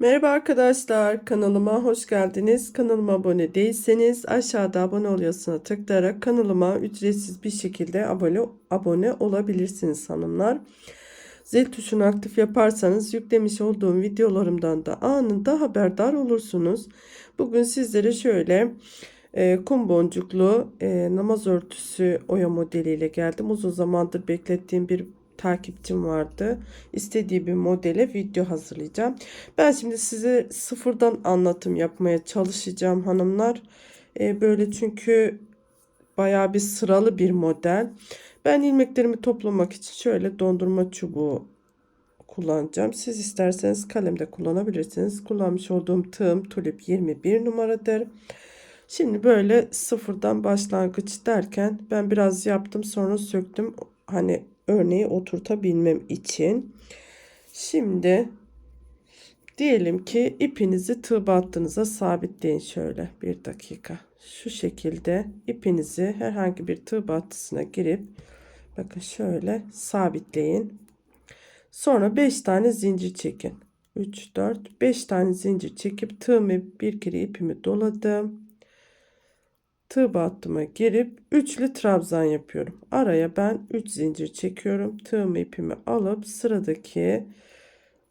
Merhaba arkadaşlar, kanalıma hoş geldiniz. Kanalıma abone değilseniz aşağıda abone oluyorsunuz tıklayarak kanalıma ücretsiz bir şekilde abone, abone olabilirsiniz hanımlar. Zil tuşunu aktif yaparsanız yüklemiş olduğum videolarımdan da anında haberdar olursunuz. Bugün sizlere şöyle e, kum boncuklu e, namaz örtüsü oya modeliyle geldim. Uzun zamandır beklettiğim bir takipçim vardı. İstediği bir modele video hazırlayacağım. Ben şimdi size sıfırdan anlatım yapmaya çalışacağım hanımlar. Ee, böyle çünkü bayağı bir sıralı bir model. Ben ilmeklerimi toplamak için şöyle dondurma çubuğu kullanacağım. Siz isterseniz kalemde kullanabilirsiniz. Kullanmış olduğum tığım tulip 21 numaradır. Şimdi böyle sıfırdan başlangıç derken ben biraz yaptım sonra söktüm. Hani örneği oturtabilmem için. Şimdi diyelim ki ipinizi tığ battığınıza sabitleyin şöyle bir dakika. Şu şekilde ipinizi herhangi bir tığ battısına girip bakın şöyle sabitleyin. Sonra 5 tane zincir çekin. 3 4 5 tane zincir çekip tığımı bir kere ipimi doladım tığ battıma girip üçlü trabzan yapıyorum. Araya ben 3 zincir çekiyorum. Tığımı ipimi alıp sıradaki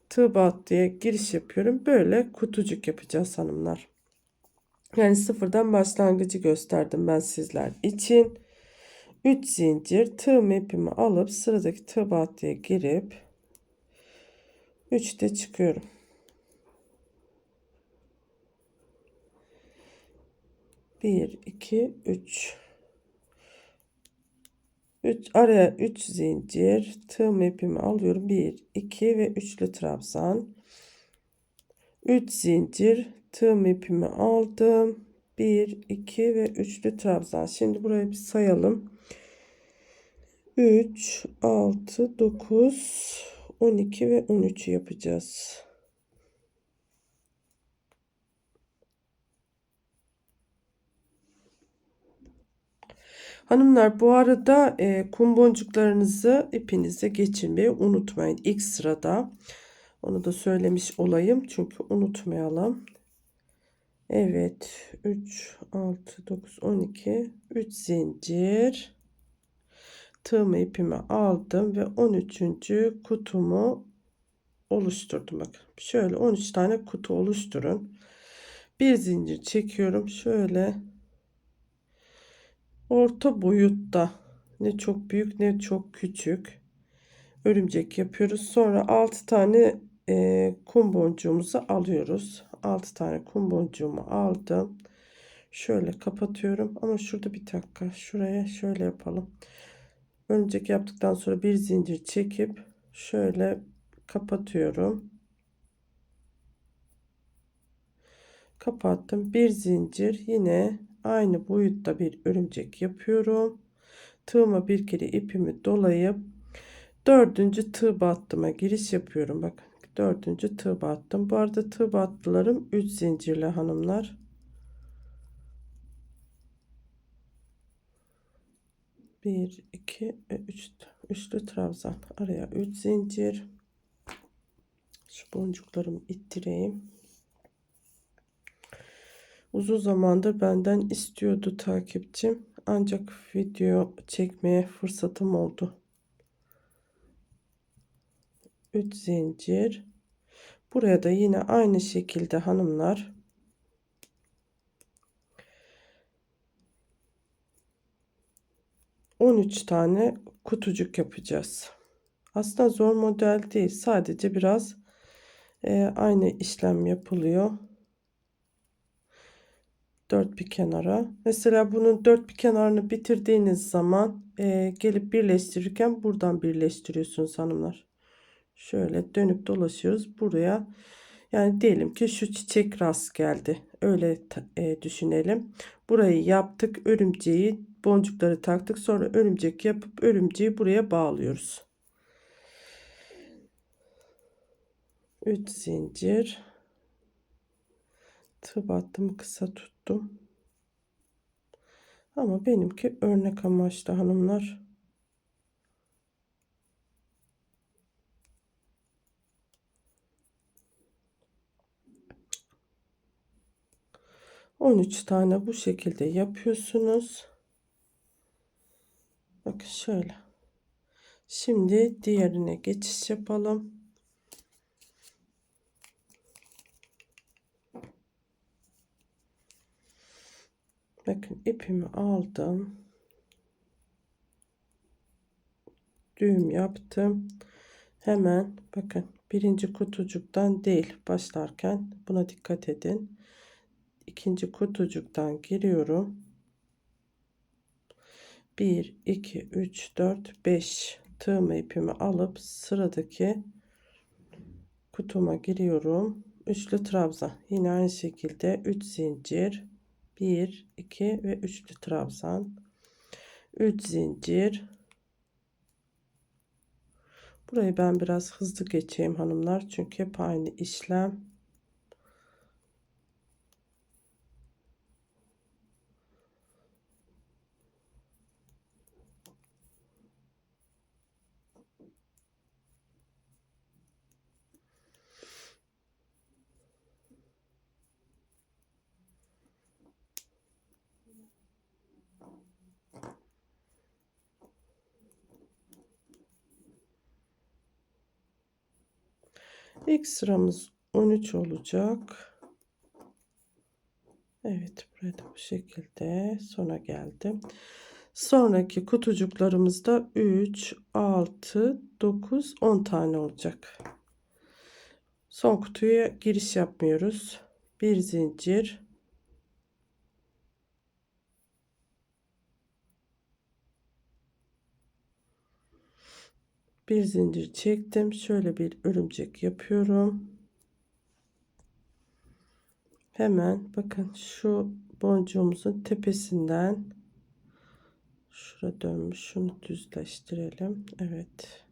tığ battıya giriş yapıyorum. Böyle kutucuk yapacağız hanımlar. Yani sıfırdan başlangıcı gösterdim ben sizler için. 3 zincir tığım ipimi alıp sıradaki tığ battıya girip 3'te çıkıyorum. 1 2 3 3 araya 3 zincir tığım ipimi alıyorum. 1 2 ve üçlü trabzan. 3 zincir tığım ipimi aldım. 1 2 ve üçlü trabzan. Şimdi burayı bir sayalım. 3 6 9 12 ve 13 yapacağız Hanımlar bu arada e, kum boncuklarınızı ipinize geçirmeyi unutmayın. İlk sırada onu da söylemiş olayım çünkü unutmayalım. Evet 3 6 9 12 3 zincir tığımı ipimi aldım ve 13. kutumu oluşturdum. Bakın şöyle 13 tane kutu oluşturun. Bir zincir çekiyorum. Şöyle orta boyutta ne çok büyük ne çok küçük örümcek yapıyoruz. Sonra 6 tane e, kum boncuğumuzu alıyoruz. 6 tane kum boncuğumu aldım. Şöyle kapatıyorum ama şurada bir dakika şuraya şöyle yapalım. Örümcek yaptıktan sonra bir zincir çekip şöyle kapatıyorum. Kapattım. Bir zincir yine aynı boyutta bir örümcek yapıyorum. Tığıma bir kere ipimi dolayıp dördüncü tığ battıma giriş yapıyorum. Bakın dördüncü tığ battım. Bu arada tığ battılarım 3 zincirli hanımlar. Bir, iki ve üç, üçlü trabzan. Araya üç zincir. Şu boncuklarımı ittireyim. Uzun zamandır benden istiyordu takipçim. Ancak video çekmeye fırsatım oldu. 3 zincir. Buraya da yine aynı şekilde hanımlar on üç tane kutucuk yapacağız. Aslında zor model değil. Sadece biraz e, aynı işlem yapılıyor dört bir kenara. Mesela bunun dört bir kenarını bitirdiğiniz zaman e, gelip birleştirirken buradan birleştiriyorsunuz hanımlar. Şöyle dönüp dolaşıyoruz buraya. Yani diyelim ki şu çiçek rast geldi. Öyle e, düşünelim. Burayı yaptık. Örümceği boncukları taktık. Sonra örümcek yapıp örümceği buraya bağlıyoruz. 3 zincir tığ battım kısa tuttum. Ama benimki örnek amaçlı hanımlar. On üç tane bu şekilde yapıyorsunuz. Bakın şöyle. Şimdi diğerine geçiş yapalım. Bakın ipimi aldım. Düğüm yaptım. Hemen bakın birinci kutucuktan değil başlarken buna dikkat edin. İkinci kutucuktan giriyorum. 1 2 3 4 5 tığım ipimi alıp sıradaki kutuma giriyorum. Üçlü trabzan. Yine aynı şekilde 3 zincir 1 2 ve üçlü trabzan. 3 zincir Burayı ben biraz hızlı geçeyim hanımlar. Çünkü hep aynı işlem. İlk sıramız 13 olacak. Evet burada bu şekilde sona geldim. Sonraki kutucuklarımızda 3, 6, 9, 10 tane olacak. Son kutuya giriş yapmıyoruz. Bir zincir. Bir zincir çektim. Şöyle bir örümcek yapıyorum. Hemen bakın şu boncuğumuzun tepesinden şura dönmüş. Şunu düzleştirelim. Evet.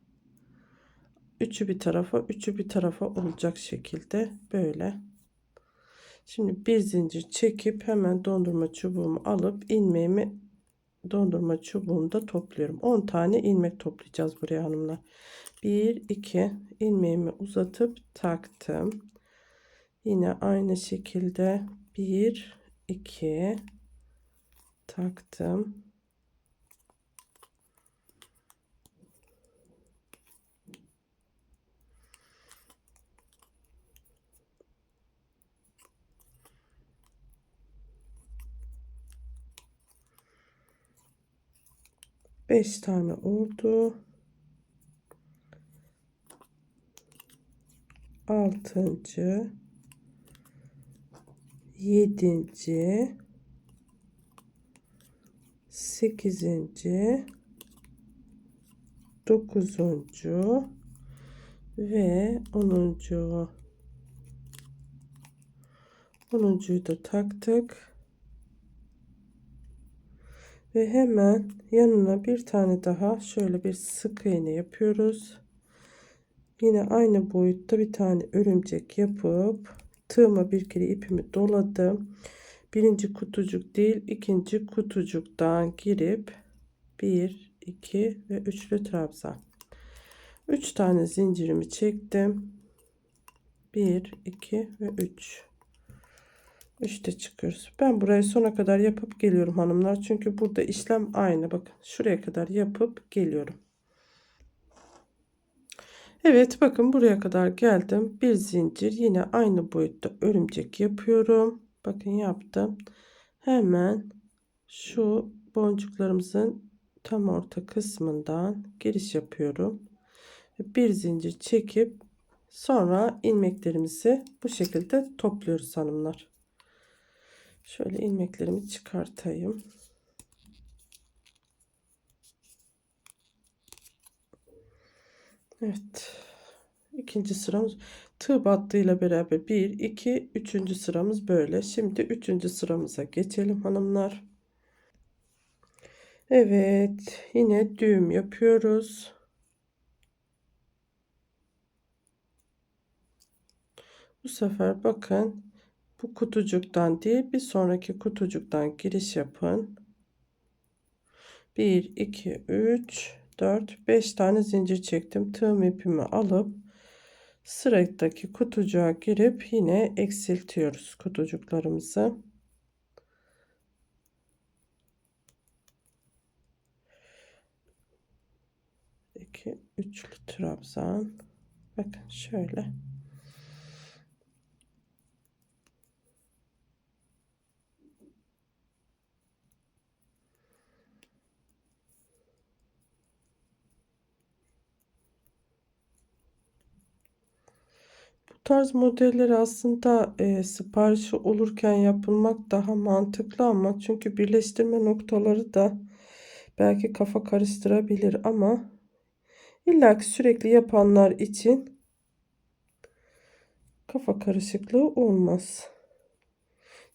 Üçü bir tarafa, üçü bir tarafa olacak şekilde böyle. Şimdi bir zincir çekip hemen dondurma çubuğumu alıp ilmeğimi dondurma çubuğunda topluyorum. 10 tane ilmek toplayacağız buraya hanımlar. 1 2 ilmeğimi uzatıp taktım. Yine aynı şekilde 1 2 taktım. Beş tane oldu. Altıncı yedinci, sekizinci, dokuzuncu ve onuncu. Onuncuyu da taktık. Ve hemen yanına bir tane daha şöyle bir sık iğne yapıyoruz. Yine aynı boyutta bir tane örümcek yapıp tığıma bir kere ipimi doladım. Birinci kutucuk değil ikinci kutucuktan girip 1 2 ve üçlü trabzan. 3 tane zincirimi çektim. 1 2 ve 3 3'te çıkıyoruz. Ben burayı sona kadar yapıp geliyorum hanımlar. Çünkü burada işlem aynı. Bakın şuraya kadar yapıp geliyorum. Evet bakın buraya kadar geldim. Bir zincir yine aynı boyutta örümcek yapıyorum. Bakın yaptım. Hemen şu boncuklarımızın tam orta kısmından giriş yapıyorum. Bir zincir çekip sonra ilmeklerimizi bu şekilde topluyoruz hanımlar. Şöyle ilmeklerimi çıkartayım. Evet. İkinci sıramız tığ battığıyla beraber 1, 2, 3. sıramız böyle. Şimdi 3. sıramıza geçelim hanımlar. Evet. Yine düğüm yapıyoruz. Bu sefer bakın bu kutucuktan değil bir sonraki kutucuktan giriş yapın. 1 2 3 4 5 tane zincir çektim. Tığım ipimi alıp sıradaki kutucuğa girip yine eksiltiyoruz kutucuklarımızı. İki üçlü trabzan. Bakın şöyle. Tarz modeller aslında e, siparişi olurken yapılmak daha mantıklı ama çünkü birleştirme noktaları da belki kafa karıştırabilir ama illa ki sürekli yapanlar için kafa karışıklığı olmaz.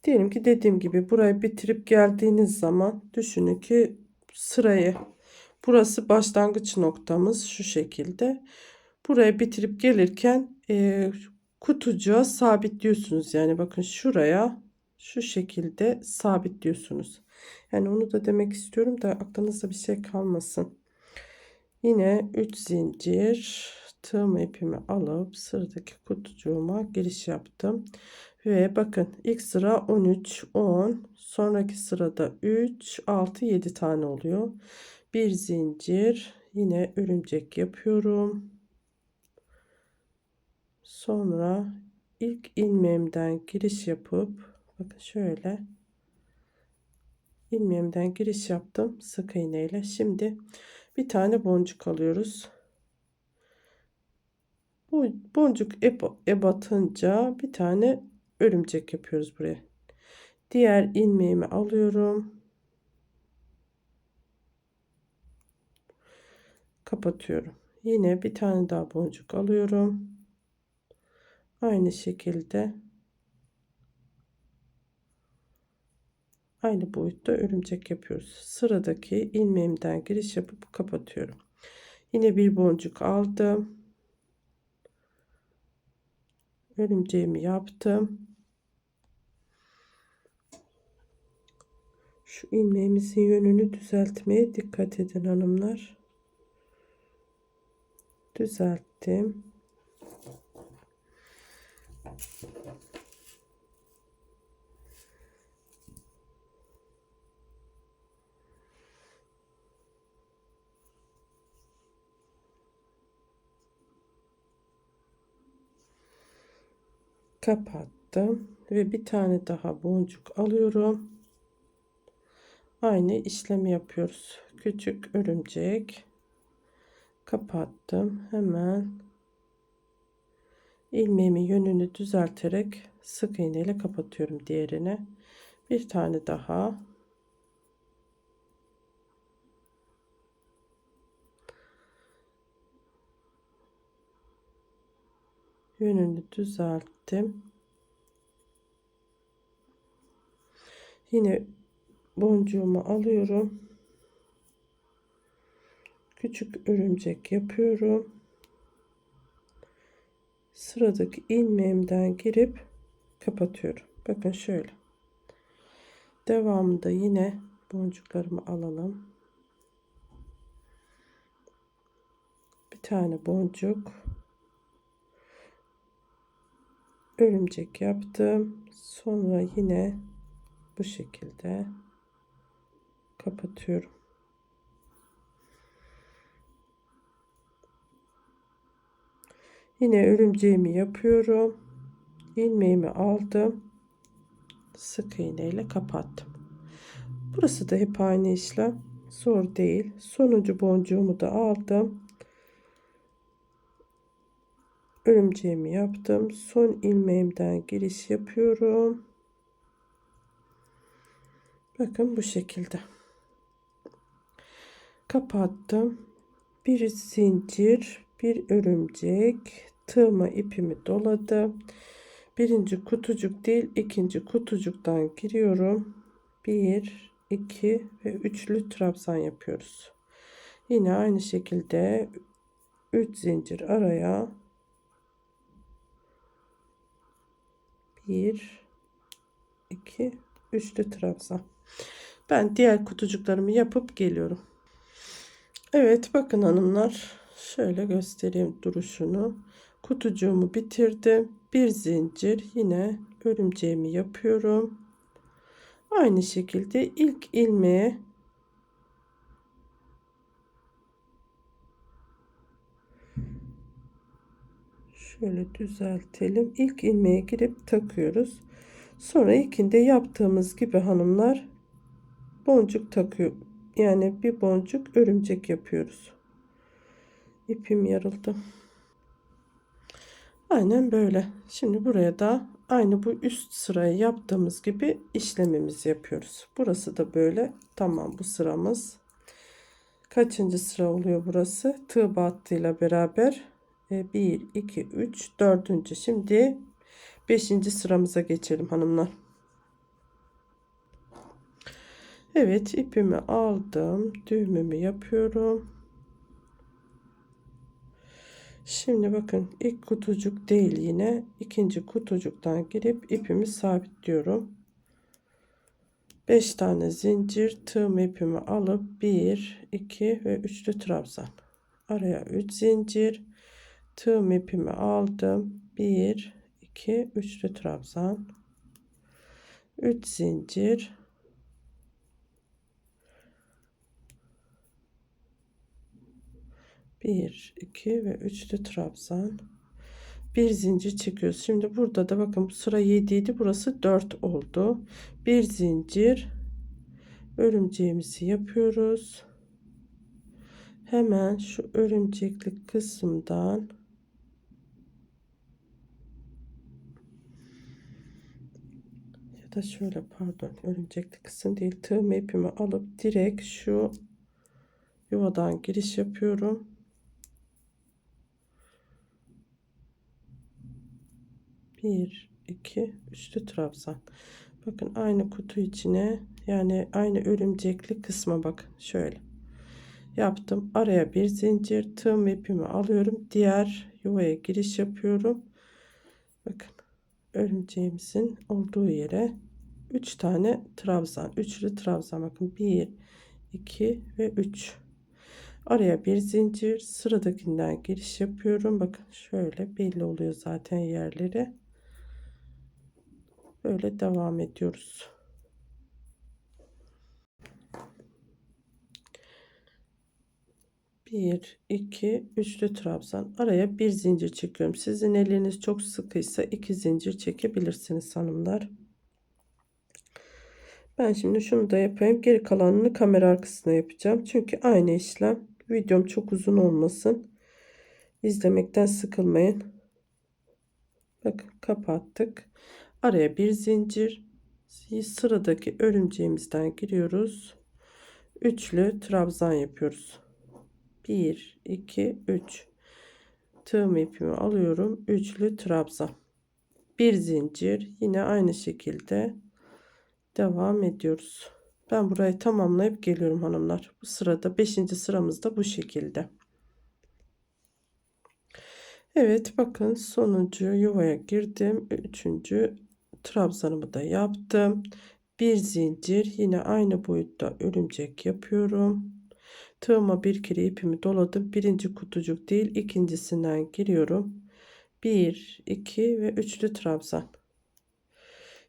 Diyelim ki dediğim gibi burayı bitirip geldiğiniz zaman düşünün ki sırayı burası başlangıç noktamız şu şekilde. Buraya bitirip gelirken e, kutucuğa sabitliyorsunuz. Yani bakın şuraya şu şekilde sabitliyorsunuz. Yani onu da demek istiyorum da aklınızda bir şey kalmasın. Yine 3 zincir tığım ipimi alıp sıradaki kutucuğuma giriş yaptım. Ve bakın ilk sıra 13, 10, sonraki sırada 3, 6, 7 tane oluyor. Bir zincir yine örümcek yapıyorum. Sonra ilk ilmeğimden giriş yapıp bakın şöyle ilmeğimden giriş yaptım sık iğne ile. Şimdi bir tane boncuk alıyoruz. Bu boncuk eb ebatınca bir tane örümcek yapıyoruz buraya. Diğer ilmeğimi alıyorum. Kapatıyorum. Yine bir tane daha boncuk alıyorum. Aynı şekilde aynı boyutta örümcek yapıyoruz. Sıradaki ilmeğimden giriş yapıp kapatıyorum. Yine bir boncuk aldım. Örümceğimi yaptım. Şu ilmeğimizin yönünü düzeltmeye dikkat edin hanımlar. Düzelttim. Kapattım ve bir tane daha boncuk alıyorum. Aynı işlemi yapıyoruz. Küçük örümcek. Kapattım. Hemen ilmeğimi yönünü düzelterek sık iğne ile kapatıyorum diğerine bir tane daha yönünü düzelttim. Yine boncuğumu alıyorum. Küçük örümcek yapıyorum. Sıradaki ilmeğimden girip kapatıyorum. Bakın şöyle. Devamında yine boncuklarımı alalım. Bir tane boncuk örümcek yaptım. Sonra yine bu şekilde kapatıyorum. Yine örümceğimi yapıyorum. ilmeğimi aldım. Sık iğne ile kapattım. Burası da hep aynı işlem. Zor değil. Sonuncu boncuğumu da aldım. örümceğimi yaptım. Son ilmeğimden giriş yapıyorum. Bakın bu şekilde. Kapattım. Bir zincir, bir örümcek, tığıma ipimi doladım. Birinci kutucuk değil, ikinci kutucuktan giriyorum. Bir, iki ve üçlü trabzan yapıyoruz. Yine aynı şekilde 3 zincir araya 1 2 3'lü trabzan. Ben diğer kutucuklarımı yapıp geliyorum. Evet bakın hanımlar şöyle göstereyim duruşunu kutucuğumu bitirdim. Bir zincir yine örümceğimi yapıyorum. Aynı şekilde ilk ilmeğe şöyle düzeltelim. İlk ilmeğe girip takıyoruz. Sonra ikinde yaptığımız gibi hanımlar boncuk takıyor. Yani bir boncuk örümcek yapıyoruz. İpim yarıldı. Aynen böyle. Şimdi buraya da aynı bu üst sırayı yaptığımız gibi işlemimizi yapıyoruz. Burası da böyle. Tamam bu sıramız. Kaçıncı sıra oluyor burası? Tığ battıyla beraber 1, 2, 3, 4. Şimdi 5. sıramıza geçelim hanımlar. Evet ipimi aldım. Düğümümü yapıyorum. Şimdi bakın ilk kutucuk değil yine ikinci kutucuktan girip ipimi sabitliyorum. 5 tane zincir tığım ipimi alıp 1 2 ve üçlü trabzan. Araya 3 zincir tığım ipimi aldım. 1 2 üçlü trabzan. 3 zincir bir iki ve üçlü trabzan. Bir zincir çekiyoruz. Şimdi burada da bakın sıra 7 idi burası 4 oldu. Bir zincir. Örümceğimizi yapıyoruz. Hemen şu örümcekli kısımdan ya da şöyle pardon örümcekli kısım değil tığım ipimi alıp direkt şu yuvadan giriş yapıyorum bir iki üçlü trabzan. Bakın aynı kutu içine yani aynı örümcekli kısma bakın şöyle. Yaptım araya bir zincir tığım ipimi alıyorum diğer yuvaya giriş yapıyorum. Bakın örümceğimizin olduğu yere 3 tane trabzan üçlü trabzan. Bakın 1 2 ve 3 araya bir zincir sıradakinden giriş yapıyorum. Bakın şöyle belli oluyor zaten yerleri böyle devam ediyoruz. 1 2 üçlü trabzan. Araya bir zincir çekiyorum. Sizin eliniz çok sıkıysa iki zincir çekebilirsiniz hanımlar. Ben şimdi şunu da yapayım. Geri kalanını kamera arkasına yapacağım. Çünkü aynı işlem. Videom çok uzun olmasın. İzlemekten sıkılmayın. Bakın kapattık araya bir zincir sıradaki örümceğimizden giriyoruz. Üçlü trabzan yapıyoruz. 1 2 3 tığım ipimi alıyorum. Üçlü trabzan. Bir zincir yine aynı şekilde devam ediyoruz. Ben burayı tamamlayıp geliyorum hanımlar. Bu sırada 5. sıramızda bu şekilde. Evet bakın sonuncu yuvaya girdim. Üçüncü trabzanımı da yaptım bir zincir yine aynı boyutta örümcek yapıyorum Tığıma bir kere ipimi doladım. Birinci kutucuk değil ikincisinden giriyorum. 1, 2 ve üçlü trabzan.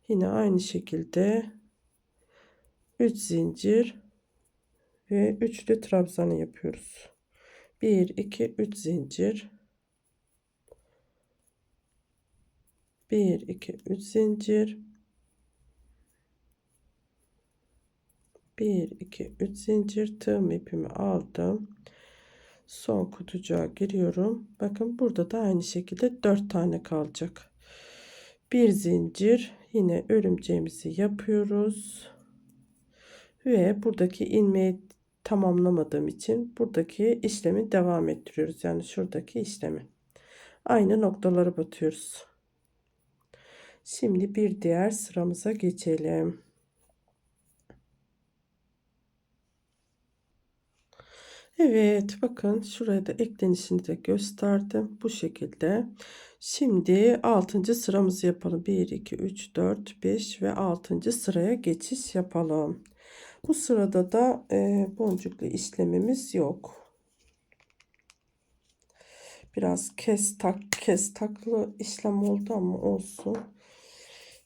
Yine aynı şekilde 3 zincir ve üçlü trabzanı yapıyoruz. 1, 2, 3 zincir. 1, 2, 3 zincir. 1 2 3 zincir. Tığım ipimi aldım. Son kutucuğa giriyorum. Bakın burada da aynı şekilde 4 tane kalacak. Bir zincir. Yine örümceğimizi yapıyoruz. Ve buradaki ilmeği tamamlamadığım için buradaki işlemi devam ettiriyoruz. Yani şuradaki işlemi. Aynı noktaları batıyoruz şimdi bir diğer sıramıza geçelim Evet bakın şuraya da eklenişini de gösterdim. Bu şekilde. Şimdi 6. sıramızı yapalım. 1, 2, 3, 4, 5 ve 6. sıraya geçiş yapalım. Bu sırada da e, boncuklu işlemimiz yok. Biraz kes tak kes taklı işlem oldu ama olsun.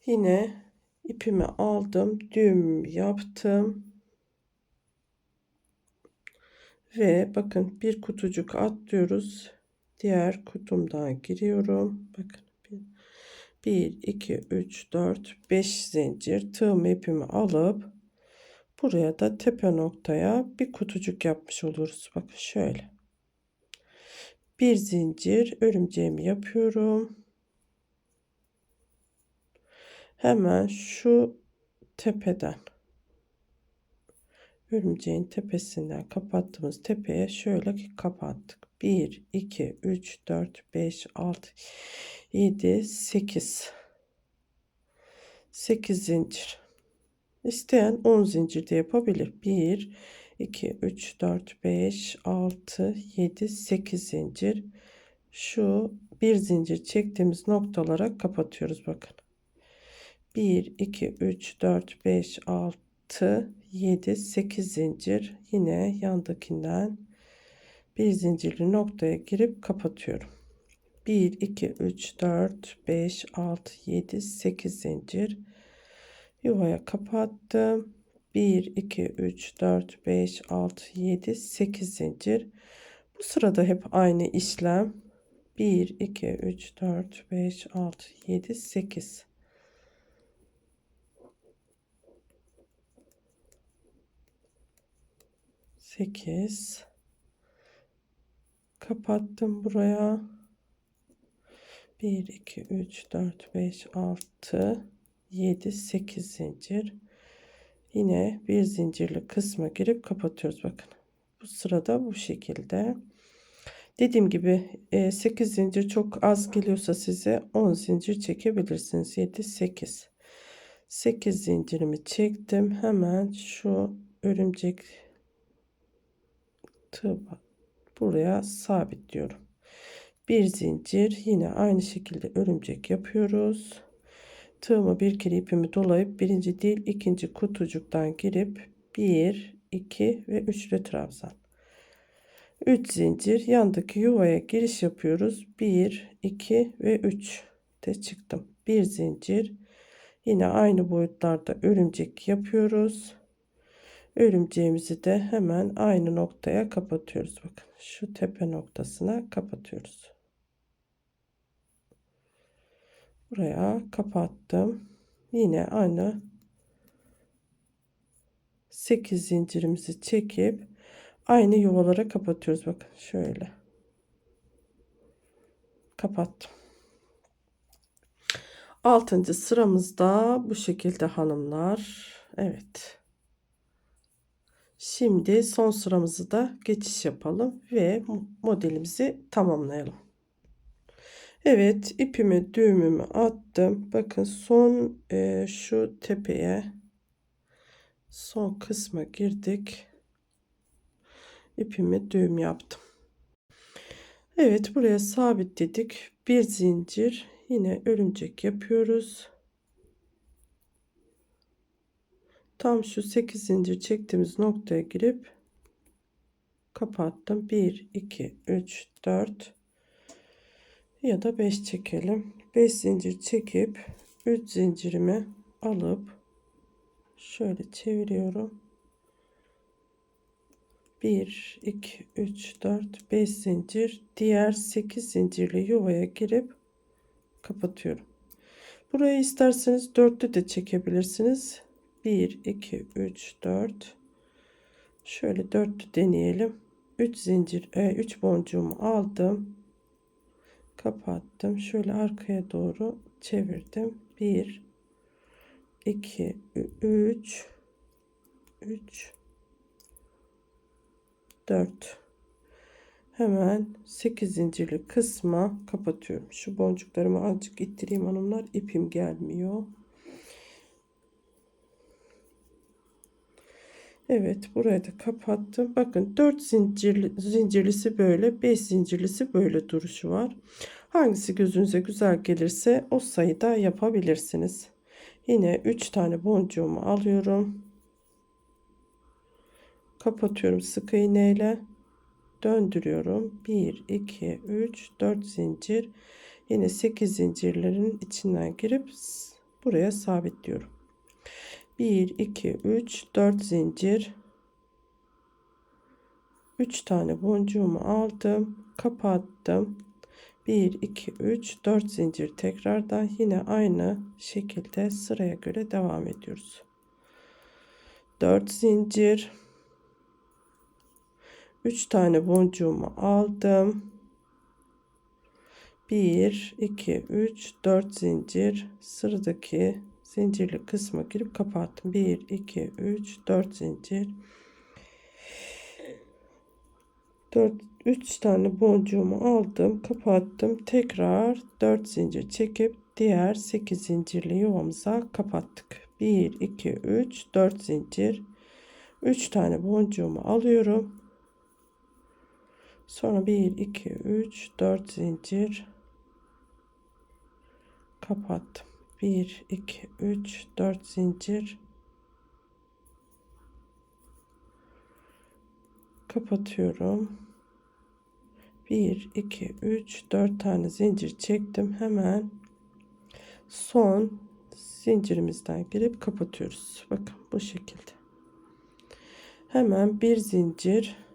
Yine ipimi aldım. Düğüm yaptım. Ve bakın bir kutucuk atlıyoruz. Diğer kutumdan giriyorum. Bakın 1, 2, 3, 4, 5 zincir tığım ipimi alıp buraya da tepe noktaya bir kutucuk yapmış oluruz. Bakın şöyle. Bir zincir örümceğimi yapıyorum. Hemen şu tepeden örümceğin tepesinden kapattığımız tepeye şöyle kapattık. 1, 2, 3, 4, 5, 6, 7, 8. 8 zincir. İsteyen 10 zincir de yapabilir. 1, 2, 3, 4, 5, 6, 7, 8 zincir. Şu bir zincir çektiğimiz noktalara kapatıyoruz bakın. 1, 2, 3, 4, 5, 6, 7, 8 zincir. Yine yandakinden bir zincirli noktaya girip kapatıyorum. 1, 2, 3, 4, 5, 6, 7, 8 zincir. Yuvaya kapattım. 1, 2, 3, 4, 5, 6, 7, 8 zincir. Bu sırada hep aynı işlem. 1, 2, 3, 4, 5, 6, 7, 8. Sekiz. Kapattım buraya. 1, 2, 3, 4, 5, 6, 7, 8 zincir. Yine bir zincirli kısma girip kapatıyoruz. Bakın. Bu sırada bu şekilde. Dediğim gibi 8 zincir çok az geliyorsa size 10 zincir çekebilirsiniz. 7, 8. 8 zincirimi çektim. Hemen şu örümcek tığ buraya sabitliyorum. Bir zincir yine aynı şekilde örümcek yapıyoruz. Tığımı bir kere ipimi dolayıp birinci değil ikinci kutucuktan girip 1 2 ve üçlü trabzan. 3 zincir yandaki yuvaya giriş yapıyoruz. 1 2 ve 3 de çıktım. Bir zincir yine aynı boyutlarda örümcek yapıyoruz. Örümceğimizi de hemen aynı noktaya kapatıyoruz. Bakın şu tepe noktasına kapatıyoruz. Buraya kapattım. Yine aynı 8 zincirimizi çekip aynı yuvalara kapatıyoruz. Bakın şöyle. Kapattım. Altıncı sıramızda bu şekilde hanımlar. Evet. Şimdi son sıramızı da geçiş yapalım ve modelimizi tamamlayalım. Evet ipimi düğümümü attım. Bakın son e, şu tepeye son kısma girdik. İpimi düğüm yaptım. Evet buraya sabitledik. Bir zincir yine örümcek yapıyoruz. Tam şu 8 zincir çektiğimiz noktaya girip kapattım. 1 2 3 4 ya da 5 çekelim. 5 zincir çekip 3 zincirimi alıp şöyle çeviriyorum. 1 2 3 4 5 zincir diğer 8 zincirli yuvaya girip kapatıyorum. Burayı isterseniz dörtlü de çekebilirsiniz. 1 2 3 4 şöyle dörtlü deneyelim. 3 zincir 3 e, boncuğumu aldım kapattım. Şöyle arkaya doğru çevirdim. 1 2 3 3 4 hemen 8 zincirli kısma kapatıyorum. Şu boncuklarımı azıcık ittireyim hanımlar. ipim gelmiyor. Evet burayı da kapattım. Bakın 4 zincirli, zincirlisi böyle 5 zincirlisi böyle duruşu var. Hangisi gözünüze güzel gelirse o sayıda yapabilirsiniz. Yine 3 tane boncuğumu alıyorum. Kapatıyorum sık iğneyle. Döndürüyorum. 1, 2, 3, 4 zincir. Yine 8 zincirlerin içinden girip buraya sabitliyorum. 1 2 3 4 zincir. 3 tane boncuğumu aldım kapattım. 1 2 3 4 zincir tekrardan yine aynı şekilde sıraya göre devam ediyoruz. 4 zincir. 3 tane boncuğumu aldım. 1 2 3 4 zincir sıradaki zincirli kısma girip kapattım. 1 2 3 4 zincir. 4 3 tane boncuğumu aldım kapattım. Tekrar 4 zincir çekip diğer 8 zincirli yuvamıza kapattık. 1 2 3 4 zincir. 3 tane boncuğumu alıyorum. Sonra 1 2 3 4 zincir kapattım 1 2 3 4 zincir. Kapatıyorum. 1 2 3 4 tane zincir çektim. Hemen son zincirimizden girip kapatıyoruz. Bakın bu şekilde. Hemen bir zincir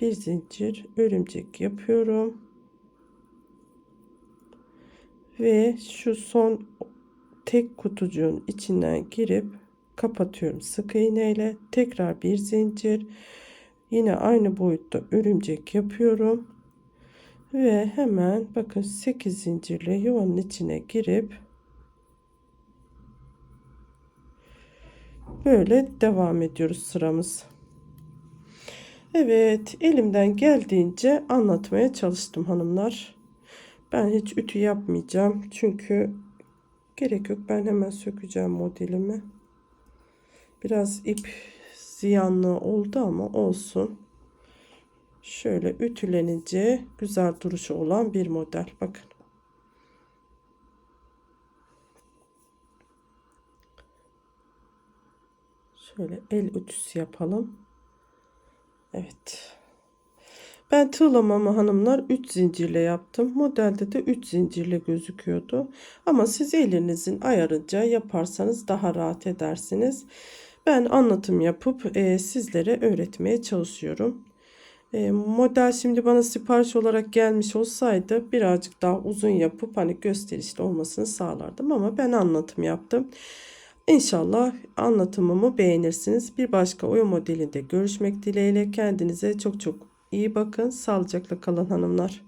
bir zincir örümcek yapıyorum ve şu son tek kutucuğun içinden girip kapatıyorum sık iğne ile. Tekrar bir zincir. Yine aynı boyutta örümcek yapıyorum. Ve hemen bakın 8 zincirle yuvanın içine girip böyle devam ediyoruz sıramız. Evet elimden geldiğince anlatmaya çalıştım hanımlar ben hiç ütü yapmayacağım çünkü gerek yok ben hemen sökeceğim modelimi biraz ip ziyanlı oldu ama olsun. Şöyle ütülenince güzel duruşu olan bir model. Bakın. Şöyle el ütüsü yapalım. Evet. Ben tığlamamı hanımlar 3 zincirle yaptım. Modelde de 3 zincirle gözüküyordu. Ama siz elinizin ayarınca yaparsanız daha rahat edersiniz. Ben anlatım yapıp e, sizlere öğretmeye çalışıyorum. E, model şimdi bana sipariş olarak gelmiş olsaydı birazcık daha uzun yapıp hani gösterişli olmasını sağlardım ama ben anlatım yaptım. İnşallah anlatımımı beğenirsiniz. Bir başka oyun modelinde görüşmek dileğiyle kendinize çok çok iyi bakın. Sağlıcakla kalın hanımlar.